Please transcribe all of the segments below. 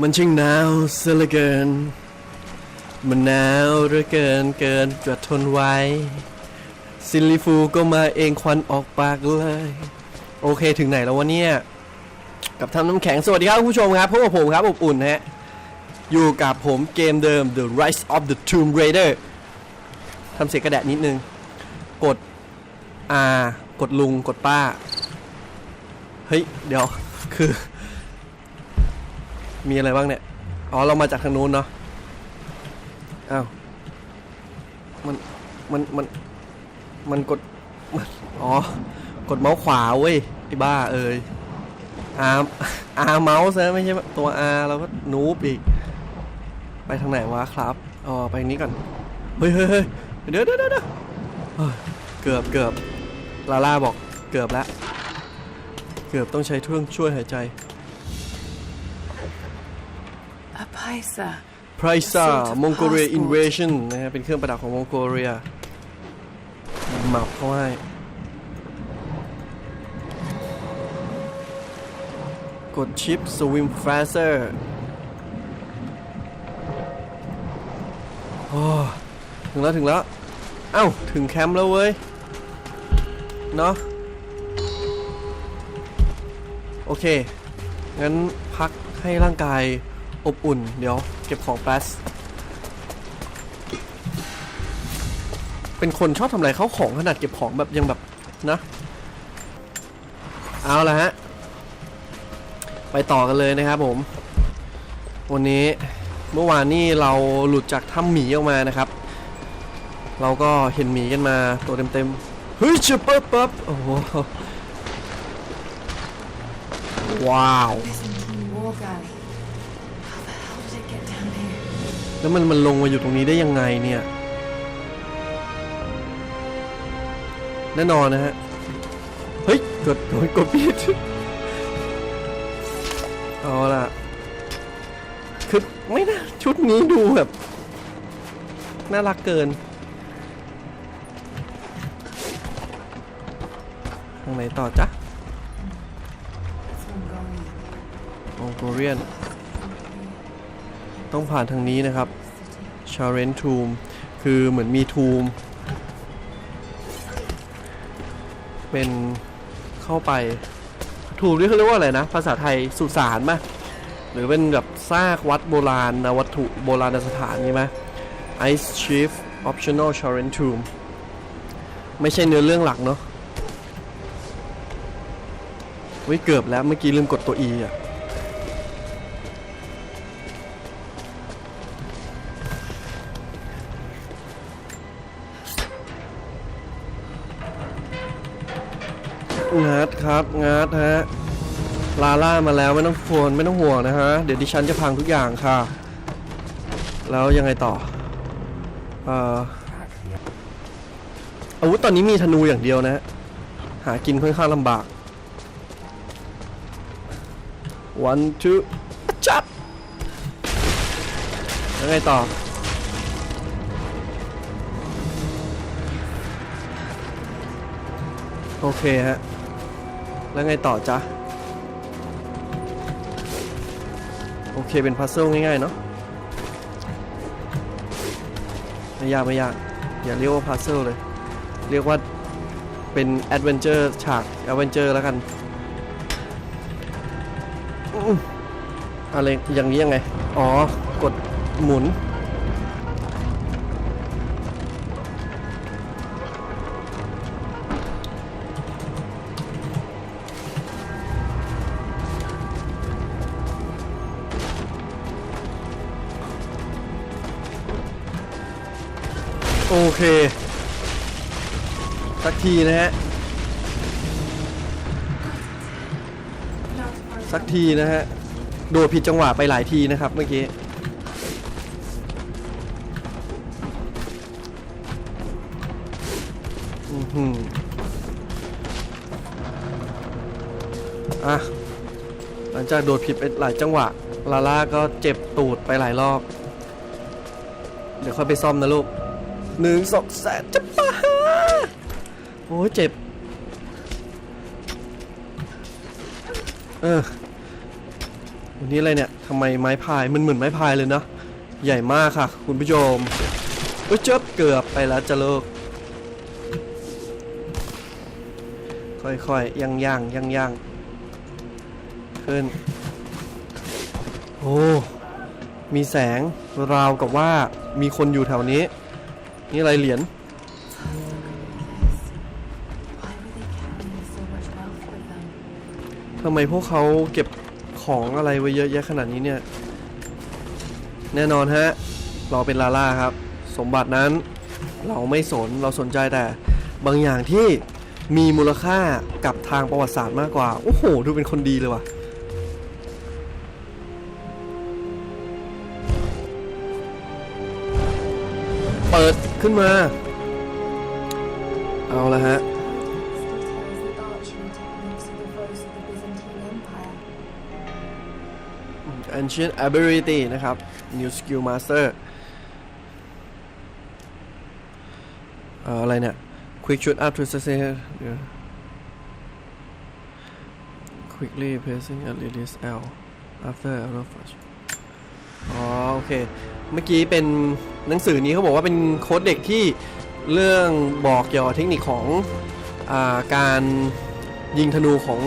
มันช่างหนาวเสียเหลือเกิน มันหนาวเหลือเกินเกินจะทนไว้ ซิลลิฟูก็มาเองควันออกปากเลย โอเคถึงไหนแล้ววะเนี่ย กับทำน้ำแข็งสวัสดีครับผู้ชมครับพบกับผมครับอบอุ่นฮะ อยู่กับผมเกมเดิม The Rise of the Tomb Raider ทำเสียงกระแดะนิดนึง กด R กดลุงกดป้า เฮ้ย เดี๋ยวคือ มีอะไรบ้างเนี่ย อ๋อ เรามาจากทางนู้นเนาะ อ้าว มัน มัน มัน มันกดมันอ๋อ กดเมาส์ขวาเว้ยไอ้บ้าเอ้ย R R เมาส์นะไม่ใช่ตัว R เราก็นูบอีก ไปทางไหนวะครับ อ๋อ ไปทางนี้ก่อน เฮ้ยเฮ้ยเฮ้ยเดี๋ยวเดี๋ยวเดี๋ยวเกือบเกือบลาล่าบอกเกือบแล้ว เกือบต้องใช้เครื่องช่วยหายใจ A paisa. p r i s a Mongolia Invasion นะฮะเป็นเครื่องประดับของมองโกเลียหมับเขาให้กดชิป Swim Faster โอ้ถึงแล้วถึงแล้ว เอ้า ถึงแคมป์แล้วเว้ย เนาะโอเค งั้นพักให้ร่างกาย อบอุ่น เดี๋ยว เก็บของแป๊บเป็นคนชอบทำอะไรเข้าของขนาดเก็บของแบบยังแบบนะ เอาละฮะ ไปต่อกันเลยนะครับผม วันนี้เมื่อวานนี่เราหลุดจากถ้ำหมีออกมานะครับ เราก็เห็นหมีกันมาตัวเต็มๆ เฮ้ยชิปปอร์ปั๊บโอ้โห ว้าว แล้วมันมันลงมาอยู่ตรงนี้ได้ยังไงเนี่ย แน่นอนนะฮะ เฮ้ย กดกดกดผิดเอาล่ะ คือไม่น่าชุดนี้ดูแบบ น่ารักเกินทางไหนต่อจ๊ะองโกเรียน ต้องผ่านทางนี้นะครับชาเรนทูมคือเหมือนมีทูม เป็นเข้าไปทูมนี่เขาเรียกว่าอะไรนะ ภาษาไทยสุสานไหมหรือเป็นแบบซากวัดโบราณนะวัตถุโบราณสถานใช่ไหม Ice Chief Optional c h a r e n Tomb ไม่ใช่เนื้อเรื่องหลักเนาะเว้ยเกือบแล้วเมื่อกี้ลืมกดตัว E อะ งัดครับงัดฮะลาล่ามาแล้วไม่ต้องโฟนไม่ต้องห่วงนะฮะ เดี๋ยวดิฉันจะพังทุกอย่างค่ะ แล้วยังไงต่อเอ่ออาวุธตอนนี้มีธนูอย่างเดียวนะ หากินค่อนข้างลำบาก one two จับแล้วไงต่อ โอเคฮะ แล้วไงต่อจ๊ะ โอเคเป็นพัซเซิลง่ายๆเนาะไม่ยากไม่ยาก อย่าเรียกว่าพัซเซิลเลย เรียกว่าเป็นแอดเวนเจอร์ฉากแอดเวนเจอร์แล้วกันอื้ออะไรอย่างนี้ยังไง อ๋อ กดหมุน โอเค สักทีนะฮะ สักทีนะฮะ โดดผิดจังหวะไปหลายทีนะครับเมื่อกี้ อือหืออะ หลังจากโดดผิดไปหลายจังหวะ ลาล่าก็เจ็บตูดไปหลายรอบ เดี๋ยวค่อยไปซ่อมนะลูก หนึ่งสองแสนจะปาโอ้เจ็บ เออโออันนี้อะไรเนี่ยทำไมไม้พาย มันเหมือนไม้พายเลยเนาะ ใหญ่มากค่ะ คุณผู้ชมเอ้เจ็บเกือบไปแล้วจะเลิก ค่อยๆ ย่างย่างย่างย่างขึ้น โอ้ มีแสงราวกับว่ามีคนอยู่แถวนี้ นี่อะไรเหรียญทำไมพวกเขาเก็บของอะไรไว้เยอะแยะขนาดนี้เนี่ย แน่นอนฮะ เราเป็นลาล่าครับ สมบัตินั้นเราไม่สนเราสนใจแต่บางอย่างที่มีมูลค่ากับทางประวัติศาสตร์มากกว่า โอ้โห ดูเป็นคนดีเลยว่ะเปิด ขึ้นมา เอาละฮะ Ancient Ability นะครับ New Skill Master เอ่ออะไรเนี่ย Quick Shoot Up to Sustain เดี๋ยว Quickly Pressing and Release L After Auto Flash อ๋อ โอเค เมื่อกี้เป็น หนังสือนี้เขาบอกว่าเป็นโค้ดเด็กที่เรื่องบอกเกี่ยวกับเทคนิคของอาการยิงธนูของ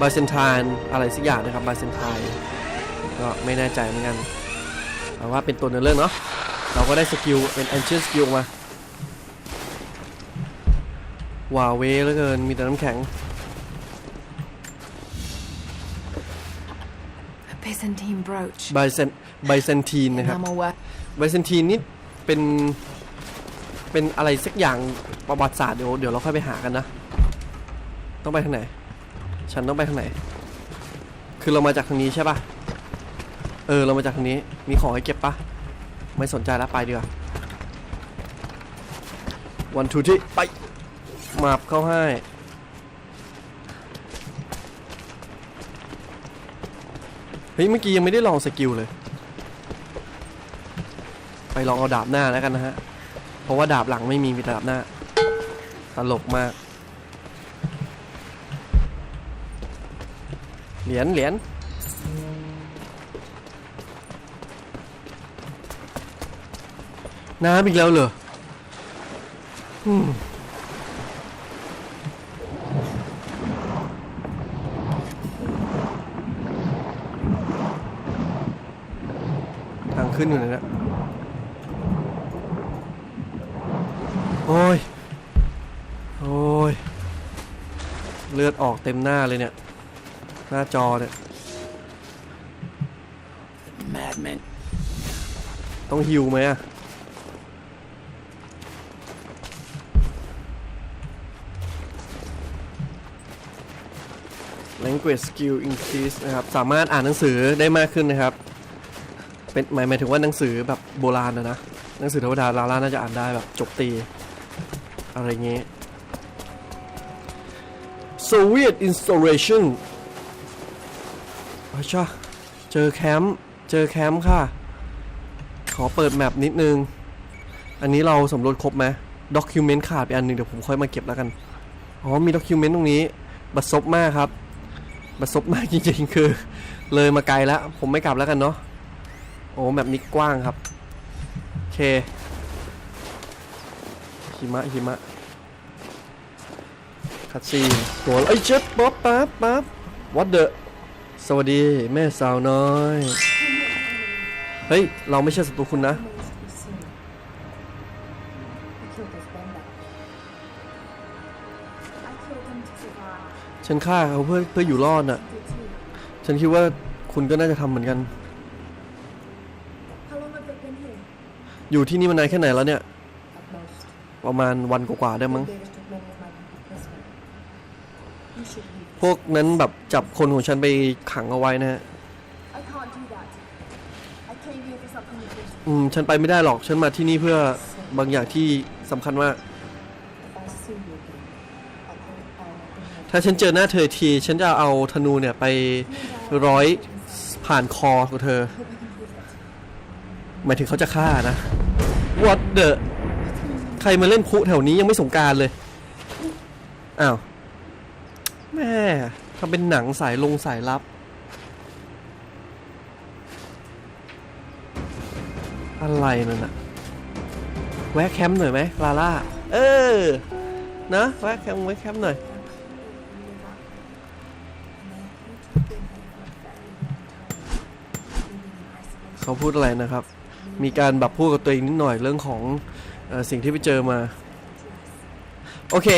บาเซนทานอะไรสักอย่างนะครับบาเซนทายก็ไม่แน่ใจเหมือนกันแต่ว่าเป็นตัวเนื้อเรื่องเนาะเราก็ได้สกิลเป็น ancient skill มาว้าวเวเหลือเกินมีแต่น้ำแข็ง A Byzantine brooch. ไบเซนไบเซนทีนนะครับ Enamel work. ไบเซนทีนนี่เป็นเป็นอะไรสักอย่างประวัติศาสตร์เดี๋ยวเดี๋ยวเราค่อยไปหากันนะ ต้องไปทางไหน ฉันต้องไปทางไหน คือเรามาจากทางนี้ใช่ปะเออเรามาจากทางนี้มีของให้เก็บปะไม่สนใจแล้วไปดีกว่าวันทูที่ไปมาบเข้าให้เฮ้ยเมื่อกี้ยังไม่ได้ลองสกิลเลย ลองเอาดาบหน้าแล้วกันนะฮะ เพราะว่าดาบหลังไม่มีมีแต่ดาบหน้า ตลกมาก เหรียญเหรียญน้ำอีกแล้วเหรออืมทางขึ้นอยู่ไหนนะโอ้ย โอ้ย เลื อดออกเต็มหน้าเลยเนี่ย หน้าจอเนี่ย Madman. ต้องฮิวไหมอะ language skill increase นะครับ สามารถอ่านหนังสือได้มากขึ้นนะครับ เป็นหมายหมายถึงว่าหนังสือแบบโบราณนะนะ หนังสือธรรมดาลาล่าน่าจะอ่านได้แบบจบตี อะไรเงี้ย Soviet installation อาชาเจอแคมป์ เจอแคมป์ค่ะ ขอเปิดแมปนิดนึง อันนี้เราสำรวจครบไหมด็อกิวเมนต์ขาดไปอันหนึ่งเดี๋ยวผมค่อยมาเก็บแล้วกัน อ๋อ มีด็อกิวเมนต์ตรงนี้ บัดซบมากครับ บัดซบมากจริงๆ คือ เลยมาไกลแล้ว ผมไม่กลับแล้วกันเนาะ โอ้แบบนี้กว้างครับ โอเคหิมะหิมะ คัดซีนตัวไอ้เจ็ดป๊อปปั๊บปั๊บ what the สวัสดีแม่สาวน้อย เฮ้ย เราไม่ใช่ศัตรูคุณนะ ฉันฆ่าเขาเพื่อเพื่ออยู่รอดน่ะ ฉันคิดว่าคุณก็น่าจะทำเหมือนกัน อยู่ที่นี่มานานแค่ไหนแล้วเนี่ย ประมาณวันกว่าๆได้มั้ง พวกนั้นแบบจับคนของฉันไปขังเอาไว้นะฮะอืม ฉันไปไม่ได้หรอก ฉันมาที่นี่เพื่อบางอย่างที่สำคัญมาก ถ้าฉันเจอหน้าเธอที ฉันจะเอาธนูเนี่ยไปร้อยผ่านคอของเธอ หมายถึงเขาจะฆ่านะ What the ใครมาเล่นพุแถวนี้ยังไม่สงการเลย อ้าว แม่ทำเป็นหนังสายลงสายลับ อะไรนั่นอะแวะแคมป์หน่อยไหมลาล่า เออ นะแวะแคมป์แวะแคมป์หน่อย เขาพูดอะไรนะครับ มีการแบบพูดกับตัวเองนิดหน่อยเรื่องของอสิ่งที่ไปเจอมา โอเค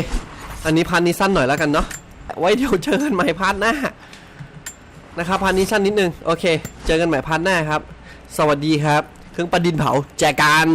อันนี้พันนี้สั้นหน่อยแล้วกันเนาะ ไว้เดี๋ยวเจอกันใหม่พาร์ทหน้านะครับพันนี้สั้นนิดนึง โอเค เจอกันใหม่พาร์ทหน้าครับ สวัสดีครับ เครื่องประดินเผาแจกัน